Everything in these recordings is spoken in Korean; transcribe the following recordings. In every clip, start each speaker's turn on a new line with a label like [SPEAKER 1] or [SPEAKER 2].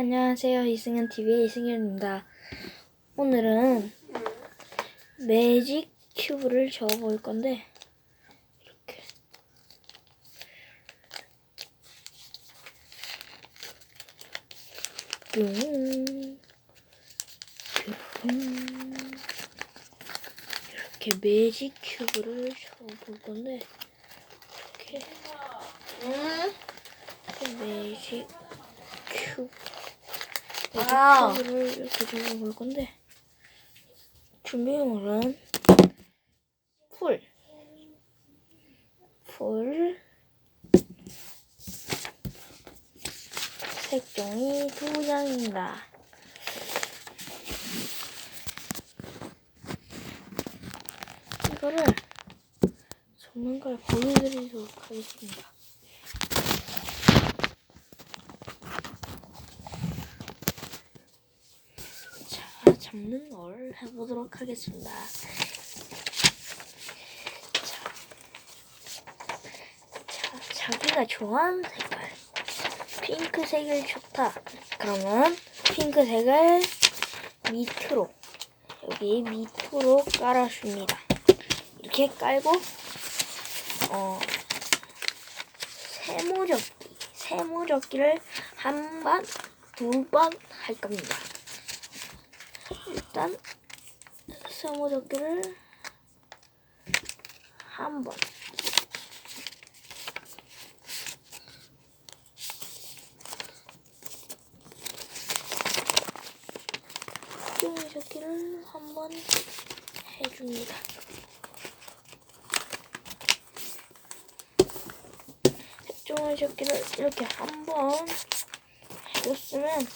[SPEAKER 1] 안녕하세요. 이승현 TV의 이승현입니다. 오늘은 매직 큐브를 저어볼 건데 이렇게. 이렇게 매직 큐브를 저어볼 건데 이렇게 매직 큐브
[SPEAKER 2] 아.
[SPEAKER 1] 큐브를 이렇게 적어볼 건데 준비물은 풀, 풀, 색종이 두 장입니다. 이거를 전문가를 보여드리도록 하겠습니다. 자, 잡는 걸 해보도록 하겠습니다. 자, 자, 자기가 좋아하는 색깔. 핑크색이 좋다. 그러면 핑크색을 밑으로, 여기 밑으로 깔아줍니다. 이렇게 깔고, 어, 세모적기, 세모적기를 한 번, 두 번 할 겁니다. 일단 세모적기를 한 번. 세모적기를 한 번 해줍니다. 색종이 적기를 이렇게 한 번 해줬으면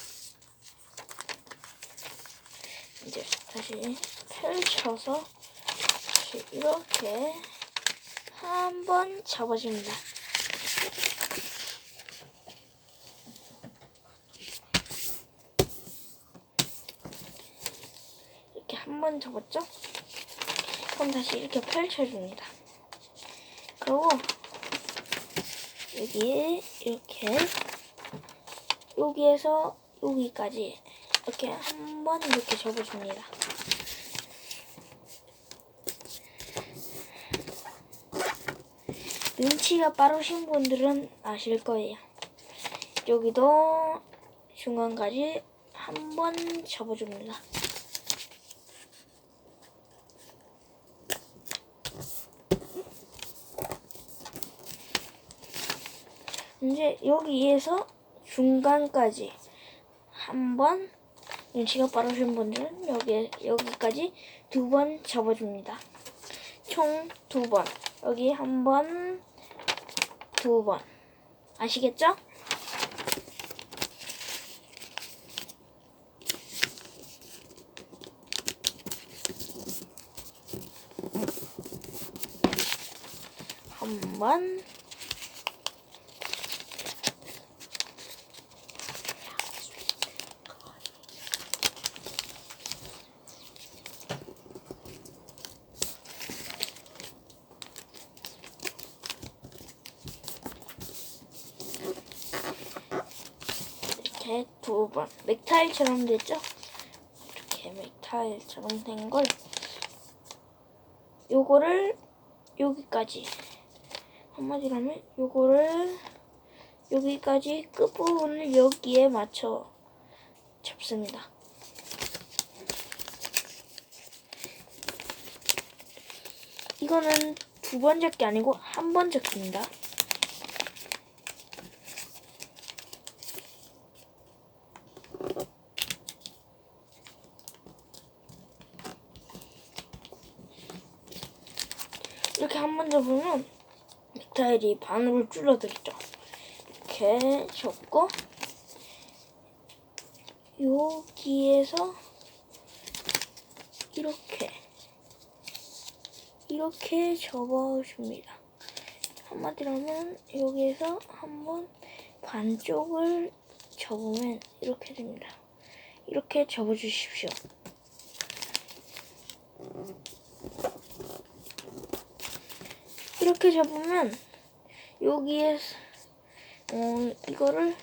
[SPEAKER 1] 이제 다시 펼쳐서 다시 이렇게 한 번 잡아줍니다. 이렇게 한번 잡았죠? 그럼 다시 이렇게 펼쳐줍니다. 그리고 여기에 이렇게 여기에서 여기까지 이렇게 한 번 이렇게 접어줍니다. 눈치가 빠르신 분들은 아실 거예요. 여기도 중간까지 한 번 접어줍니다. 이제 여기에서 중간까지 한 번 눈치가 빠르신 분들은 여기 여기까지 두 번 접어줍니다. 총 두 번. 여기 한 번, 두 번. 아시겠죠? 한 번, 이렇게 두 번. 넥타이처럼 됐죠? 이렇게 넥타이처럼 된 걸 요거를 여기까지 한마디로 하면 요거를 여기까지 끝부분을 여기에 맞춰 잡습니다. 이거는 두번 잡기 아니고 한번 잡기입니다. 이렇게 한번 잡으면 넥타일이 반으로 줄어들죠. 이렇게 접고 여기에서 이렇게 이렇게 접어줍니다. 한마디로 하면 여기에서 한번 반쪽을 접으면 이렇게 됩니다. 이렇게 접어주십시오. 이렇게 잡으면 여기에 어, 이거를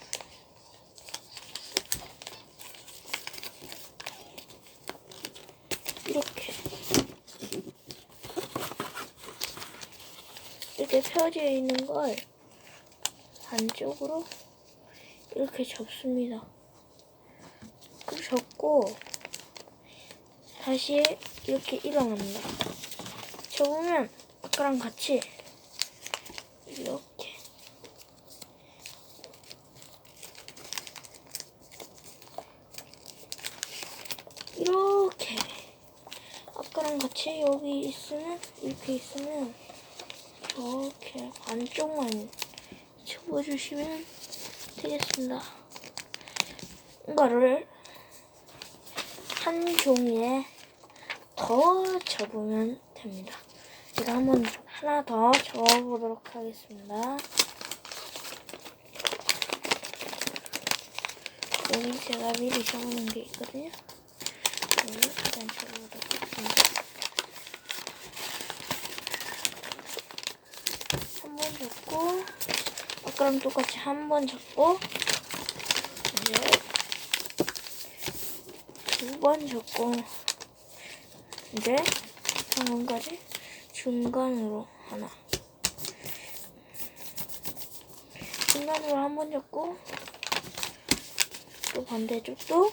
[SPEAKER 1] 이렇게 이렇게 펴져 있는 걸 반쪽으로 이렇게 접습니다. 그 접고 다시 이렇게 일어납니다. 접으면 아까랑 같이 이렇게 이렇게 아까랑 같이 여기 있으면 이렇게 있으면 이렇게 반쪽만 접어주시면 되겠습니다. 이거를 한 종이에 더 접으면 됩니다. 제가 한번 하나 더 접어보도록 하겠습니다. 여기 제가 미리 접어놓은 게 있거든요. 여기 일단 접어보도록 하겠습니다. 한번 접고 아까랑 똑같이 한번 접고 이제 두번 접고 이제 상원까지 중간으로 하나 중간으로 한 번 접고 또 반대쪽도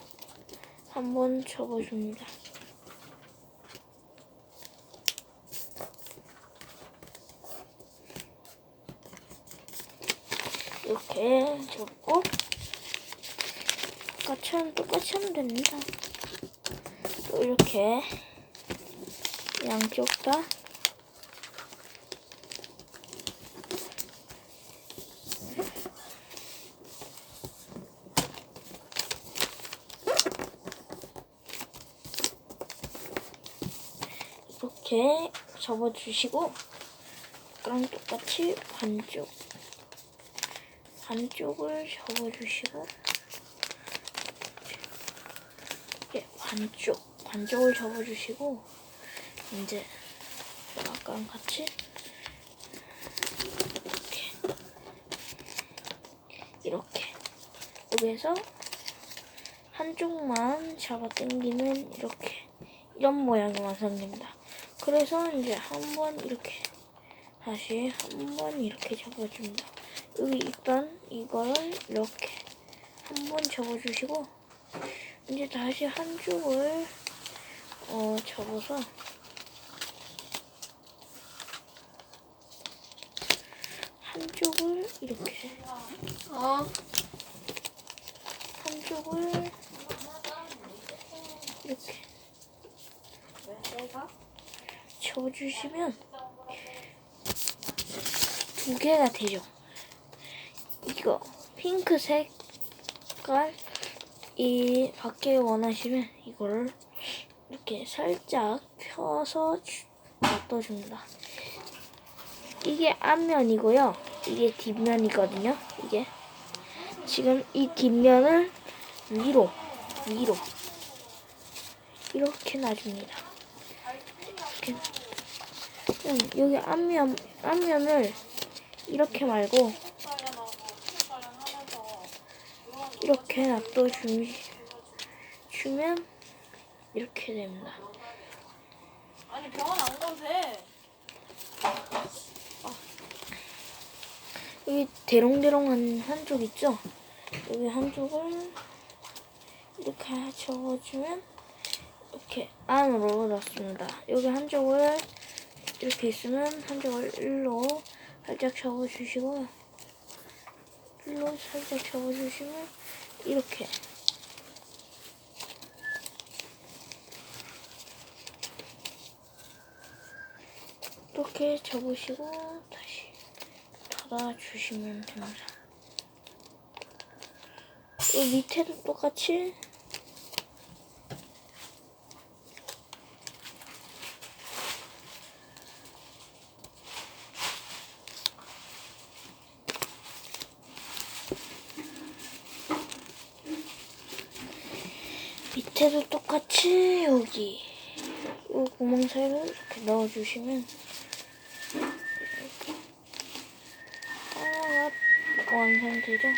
[SPEAKER 1] 한 번 접어줍니다. 이렇게 접고 아까처럼 똑같이 하면 됩니다. 또 이렇게 양쪽 다 이렇게 접어주시고 아까랑 똑같이 반쪽 반쪽을 접어주시고 이렇게 반쪽 반쪽을 접어주시고 이제 아까랑 같이 이렇게 이렇게 여기에서 한쪽만 잡아 당기면 이렇게 이런 모양이 완성됩니다. 그래서 이제 한 번 이렇게 다시 한 번 이렇게 접어줍니다. 여기 있던 이걸 이렇게 한 번 접어주시고 이제 다시 한쪽을 어, 접어서 한쪽을 이렇게
[SPEAKER 2] 어.
[SPEAKER 1] 한쪽을 이렇게 접어주시면 두 개가 되죠. 이거 핑크색 색깔 이 밖에 원하시면 이거를 이렇게 살짝 펴서 주- 놔둬줍니다. 이게 앞면이고요. 이게 뒷면이거든요. 이게 지금 이 뒷면을 위로 위로 이렇게 놔줍니다. 이렇게 음, 여기 앞면 앞면을 이렇게 말고 이렇게 놔둬 주, 주면 이렇게 됩니다.
[SPEAKER 2] 아니 병원 안 가도 돼.
[SPEAKER 1] 여기 대롱대롱한 한쪽 있죠? 여기 한쪽을 이렇게 접어주면 이렇게 안으로 넣습니다. 여기 한쪽을 이렇게 있으면 한쪽을 일로 살짝 접어주시고 일로 살짝 접어주시면 이렇게 이렇게 접으시고 다시 닫아주시면 됩니다. 이 밑에도 똑같이 밑에도 똑같이 여기 이 구멍 사이로 이렇게 넣어주시면 하나가 완성되죠?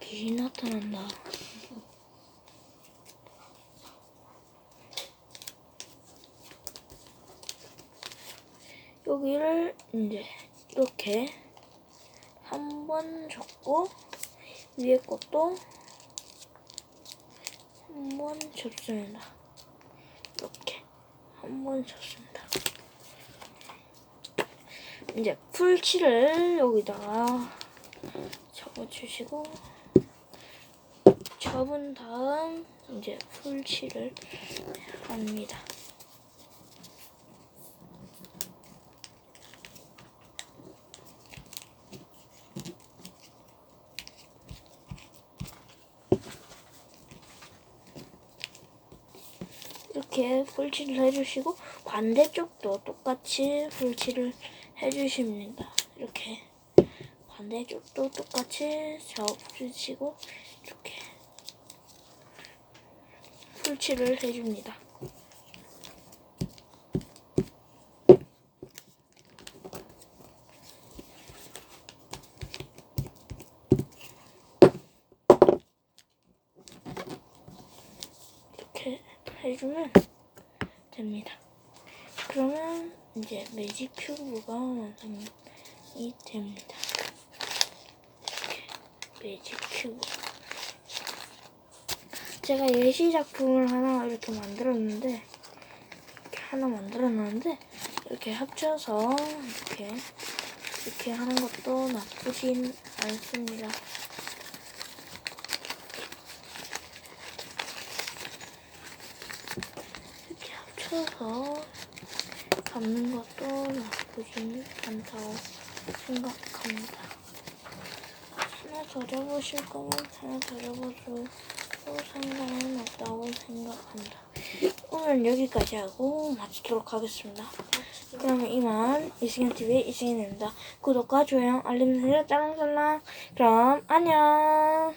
[SPEAKER 1] 귀신 나타난다. 여기를 이제 이렇게 한 번 접고 위에 것도 한번 접습니다. 이렇게 한 번 접습니다. 이제 풀칠을 여기다가 접어주시고 접은 다음 이제 풀칠을 합니다. 이렇게 풀칠을 해주시고 반대쪽도 똑같이 풀칠을 해주십니다. 이렇게 반대쪽도 똑같이 접으시고 이렇게 풀칠을 해줍니다. 이렇게 해주면 됩니다. 그러면 이제 매직 큐브가 완성이 됩니다. 매직 큐브. 제가 예시 작품을 하나 이렇게 만들었는데 이렇게 하나 만들어놨는데 이렇게 합쳐서 이렇게 이렇게 하는 것도 나쁘진 않습니다. 이렇게 합쳐서 잡는 것도 나쁘진 않다고 생각합니다. 하나 더 잡으실 거면 하나 더 잡아줘도 상관은 없다고 생각합니다. 오늘 여기까지 하고 마치도록 하겠습니다. 그러면 이만 이승현TV의 이승현입니다. 구독과 좋아요, 알림 설정, 짜랑살랑. 그럼 안녕.